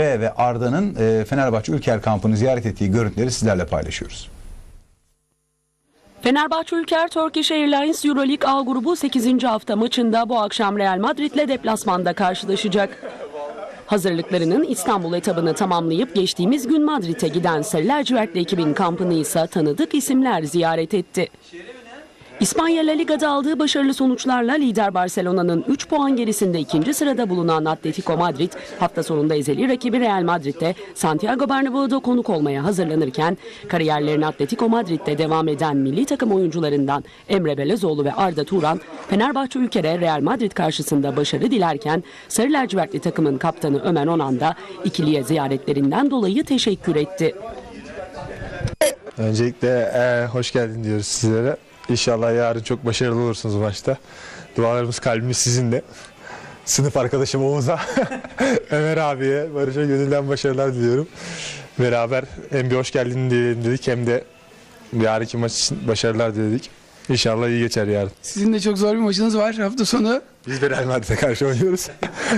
ve Arda'nın e, Fenerbahçe Ülker kampını ziyaret ettiği görüntüleri sizlerle paylaşıyoruz. Fenerbahçe Ülker Turkish Airlines Euroleague A grubu 8. hafta maçında bu akşam Real Madrid'le deplasmanda karşılaşacak. Hazırlıklarının İstanbul etabını tamamlayıp geçtiğimiz gün Madrid'e giden Sarı Lacivertli ekibin kampını ise tanıdık isimler ziyaret etti. İspanya La Liga'da aldığı başarılı sonuçlarla lider Barcelona'nın 3 puan gerisinde ikinci sırada bulunan Atletico Madrid hafta sonunda ezeli rakibi Real Madrid'de Santiago Bernabeu'da konuk olmaya hazırlanırken kariyerlerine Atletico Madrid'de devam eden milli takım oyuncularından Emre Belezoğlu ve Arda Turan Fenerbahçe ülkere Real Madrid karşısında başarı dilerken Sarı lacivertli takımın kaptanı Ömer Onan da ikiliye ziyaretlerinden dolayı teşekkür etti. Öncelikle eee, hoş geldin diyoruz sizlere. İnşallah yarın çok başarılı olursunuz maçta. Dualarımız kalbimiz sizinle. Sınıf arkadaşım Oğuz'a, Ömer abiye, Barış'a gönülden başarılar diliyorum. Beraber hem bir hoş geldin diyelim dedik hem de yarınki maç için başarılar diledik. İnşallah iyi geçer yarın. Sizin de çok zor bir maçınız var hafta sonu. Biz de Real Madrid'e karşı oynuyoruz.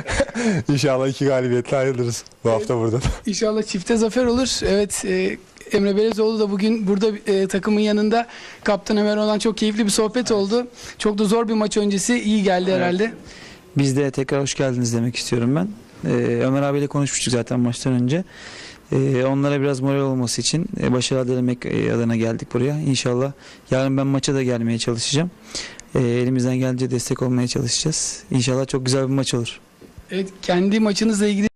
İnşallah iki galibiyetle ayrılırız bu hafta buradan. İnşallah çifte zafer olur. Evet e, Emre Belezoğlu da bugün burada e, takımın yanında kaptan Ömer olan çok keyifli bir sohbet oldu. Çok da zor bir maç öncesi iyi geldi herhalde. Biz de tekrar hoş geldiniz demek istiyorum ben. Ee, Ömer abiyle konuşmuştuk zaten maçtan önce. Ee, onlara biraz moral olması için e, başarılar dilemek e, adına geldik buraya. İnşallah yarın ben maça da gelmeye çalışacağım. Ee, elimizden gelince destek olmaya çalışacağız. İnşallah çok güzel bir maç olur. Evet kendi maçınızla ilgili